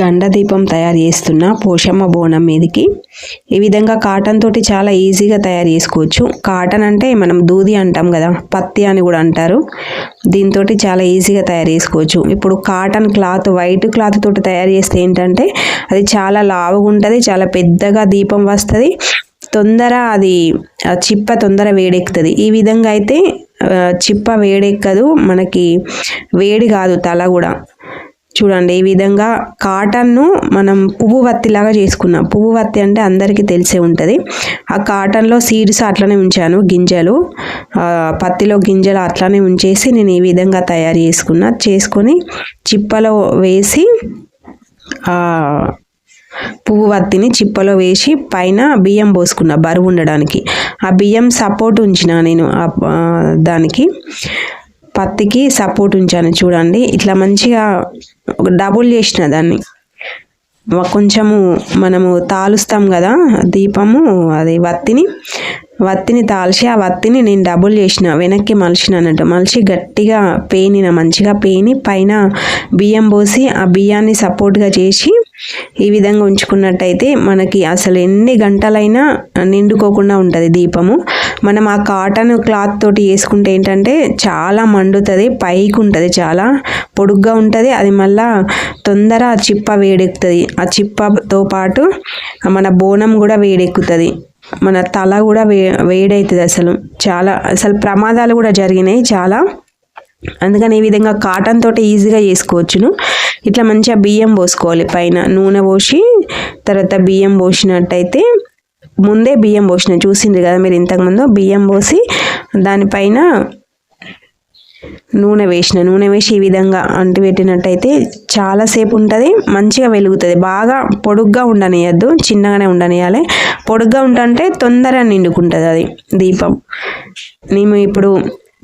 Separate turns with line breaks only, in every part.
గండ దీపం తయారు చేస్తున్న పోషమ్మ బోనం మీదకి. ఈ విధంగా కాటన్ తోటి చాలా ఈజీగా తయారు చేసుకోవచ్చు. కాటన్ అంటే మనం దూది అంటాం కదా పత్తి అని కూడా అంటారు. దీంతో చాలా ఈజీగా తయారు చేసుకోవచ్చు. ఇప్పుడు కాటన్ క్లాత్ వైట్ క్లాత్ తోటి తయారు చేస్తే ఏంటంటే అది చాలా లావుగా ఉంటుంది చాలా పెద్దగా దీపం వస్తుంది తొందర అది చిప్ప తొందర వేడెక్కుతుంది. ఈ విధంగా అయితే చిప్ప వేడెక్కదు మనకి వేడి కాదు తల కూడా. చూడండి ఈ విధంగా కాటన్ను మనం పువ్వు వత్తిలాగా చేసుకున్నాం. పువ్వు వత్తి అంటే అందరికీ తెలిసే ఉంటుంది. ఆ కాటన్లో సీడ్స్ అట్లనే ఉంచాను గింజలు. పత్తిలో గింజలు అట్లనే ఉంచేసి నేను ఈ విధంగా తయారు చేసుకున్నా. చేసుకొని చిప్పలో వేసి పువ్వు వత్తిని చిప్పలో వేసి పైన బియ్యం పోసుకున్నా బరువు ఉండడానికి. ఆ బియ్యం సపోర్ట్ ఉంచిన నేను దానికి. పత్తికి సపోర్ట్ ఉంచాను చూడండి. ఇట్లా మంచిగా డబుల్ చేసిన దాన్ని. కొంచెము మనము తాలుస్తాం కదా దీపము అది వత్తిని. వత్తిని తాల్చి ఆ వత్తిని నేను డబుల్ చేసిన వెనక్కి మలిచిన అన్నట్టు. మలిచి గట్టిగా పేనిన మంచిగా పేని పైన బియ్యం పోసి ఆ బియ్యాన్ని సపోర్ట్గా చేసి ఈ విధంగా ఉంచుకున్నట్టయితే మనకి అసలు ఎన్ని గంటలైనా నిండుకోకుండా ఉంటుంది దీపము. మనం ఆ కాటన్ క్లాత్ తోటి వేసుకుంటే ఏంటంటే చాలా మండుతుంది పైకి ఉంటుంది చాలా. పొడుగ్గా ఉంటుంది అది మళ్ళా తొందర ఆ చిప్ప వేడెక్కుతుంది. ఆ చిప్పతో పాటు మన బోనం కూడా వేడెక్కుతుంది. మన తల కూడా వే వేడవుతుంది అసలు. చాలా అసలు ప్రమాదాలు కూడా జరిగినాయి చాలా. అందుకని ఈ విధంగా కాటన్ తోటి ఈజీగా చేసుకోవచ్చును. ఇట్లా మంచిగా బియ్యం పోసుకోవాలి పైన నూనె పోసి తర్వాత బియ్యం పోసినట్టయితే ముందే బియ్యం పోసిన చూసింది కదా మీరు ఇంతకుముందు? బియ్యం పోసి దానిపైన నూనె వేసిన నూనె వేసి ఈ విధంగా అంటిపెట్టినట్టయితే చాలాసేపు ఉంటుంది మంచిగా వెలుగుతుంది. బాగా పొడుగ్గా ఉండనియద్దు చిన్నగానే ఉండనియాలి. పొడుగ్గా ఉంటుంటే తొందరగా నిండుకుంటుంది అది దీపం. మేము ఇప్పుడు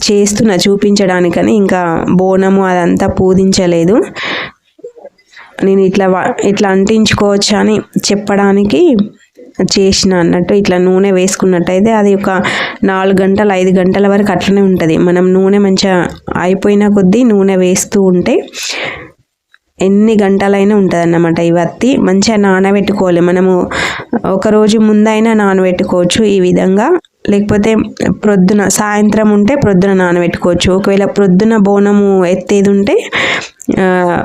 చేస్తున్న చూపించడానికని ఇంకా బోనము అదంతా పూజించలేదు. నేను ఇట్లా ఇట్లా అంటించుకోవచ్చు అని చెప్పడానికి చేసిన అన్నట్టు ఇట్లా నూనె వేసుకున్నట్టయితే అది ఒక నాలుగు గంటలు ఐదు గంటల వరకు అట్లనే ఉంటుంది. మనం నూనె మంచిగా అయిపోయిన కొద్దీ నూనె వేస్తూ ఉంటే ఎన్ని గంటలైనా ఉంటుంది అన్నమాట ఈ వత్తి. మంచిగా నానబెట్టుకోవాలి. మనము ఒకరోజు ముందైనా నానబెట్టుకోవచ్చు ఈ విధంగా. లేకపోతే ప్రొద్దున సాయంత్రం ఉంటే ప్రొద్దున నానబెట్టుకోవచ్చు. ఒకవేళ ప్రొద్దున బోనము ఎత్తేది ఉంటే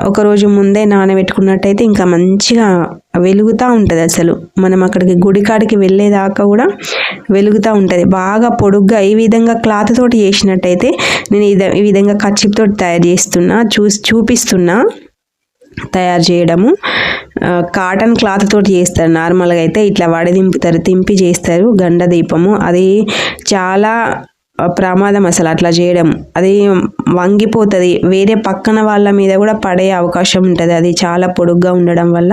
ఒకరోజు ముందే నానబెట్టుకున్నట్టయితే ఇంకా మంచిగా వెలుగుతూ ఉంటుంది అసలు. మనం అక్కడికి గుడికాడికి వెళ్ళేదాకా కూడా వెలుగుతూ ఉంటుంది. బాగా పొడుగ్గా ఈ విధంగా క్లాత్ తోటి చేసినట్టయితే నేను ఈ విధంగా కచ్చిప్తో తయారు చేస్తున్నా చూసి చూపిస్తున్నా తయారు చేయడము. కాటన్ క్లాత్ తోటి చేస్తారు. నార్మల్గా అయితే ఇట్లా వడదింపుతారు తింపి చేస్తారు గండ దీపము అది చాలా ప్రమాదం అసలు అట్లా చేయడం. అది వంగిపోతుంది. వేరే పక్కన వాళ్ళ మీద కూడా పడే అవకాశం ఉంటుంది. అది చాలా పొడుగ్గా ఉండడం వల్ల.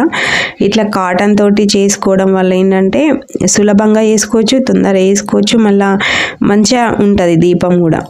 ఇట్లా కాటన్ తోటి చేసుకోవడం వల్ల ఏంటంటే సులభంగా వేసుకోవచ్చు తొందరగా వేసుకోవచ్చు మళ్ళీ మంచిగా ఉంటుంది దీపం కూడా.